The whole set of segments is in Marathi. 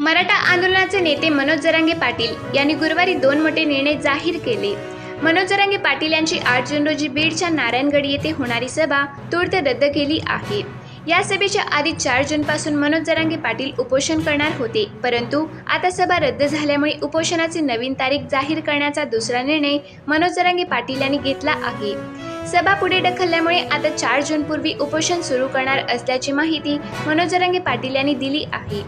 मराठा आंदोलनाचे नेते मनोज जरांगे पाटील यांनी गुरुवारी दोन मोठे निर्णय जाहीर केले. मनोज जरांगे पाटील यांची आठ जून रोजी बीडच्या नारायणगड येथे होणारी सभा तूर्त रद्द केली आहे. या सभेच्या आधी चार जूनपासून मनोज जरांगे पाटील उपोषण करणार होते. परंतु आता सभा रद्द झाल्यामुळे उपोषणाची नवीन तारीख जाहीर करण्याचा दुसरा निर्णय मनोज जरांगे पाटील यांनी घेतला आहे. सभा पुढे ढकलल्यामुळे आता चार जूनपूर्वी उपोषण सुरू करणार असल्याची माहिती मनोज जरांगे पाटील यांनी दिली आहे.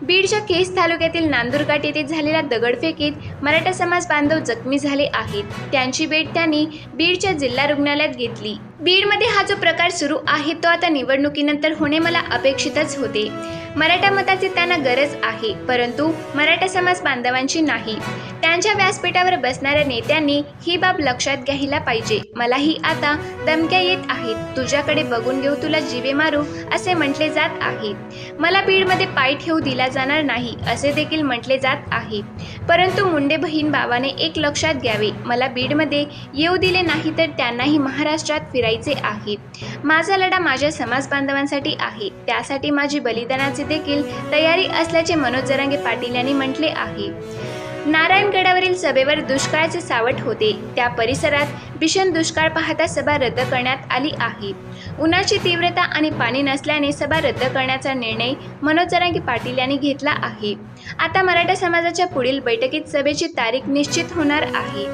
बीडच्या केस तालुक्यातील नांदुरघाट येथे झालेल्या दगडफेकीत मराठा समाज बांधव जखमी झाले आहेत. त्यांची भेट त्यांनी बीडच्या जिल्हा रुग्णालयात घेतली. बीडमध्ये हा जो प्रकार सुरू आहे तो आता निवडणुकीनंतर होणे मला अपेक्षितच होते. मराठा मताची त्यांना गरज आहे परंतु मराठा समाज बांधवांची नाही. त्यांच्या व्यासपीठावर बसणाऱ्या नेत्यांनी ही बाब लक्षात घ्यायला पाहिजे. मलाही आता धमक्या येत आहेत. तुझ्याकडे बघून घेऊ तुला जीवे मारू असे म्हटले जात आहे. मला बीडमध्ये पाय ठेवू दिला जाणार नाही असे देखील म्हटले जात आहे. परंतु मुंडे बहीण बाबाने एक लक्षात घ्यावे. मला बीडमध्ये येऊ दिले नाही तर त्यांनाही महाराष्ट्रात फिरा फिरायचे आहे. माझा लढा माझ्या समाज बांधवांसाठी आहे. त्यासाठी माझी बलिदानाची देखील तयारी असल्याचे मनोज जरांगे पाटील यांनी म्हटले आहे. नारायणगडावरील सभेवर दुष्काळाचे सावट होते. त्या परिसरात भीषण दुष्काळ पाहता सभा रद्द करण्यात आली आहे. उन्हाची तीव्रता आणि पाणी नसल्याने सभा रद्द करण्याचा निर्णय मनोज जरांगे पाटील यांनी घेतला आहे. आता मराठा समाजाच्या पुढील बैठकीत सभेची तारीख निश्चित होणार आहे.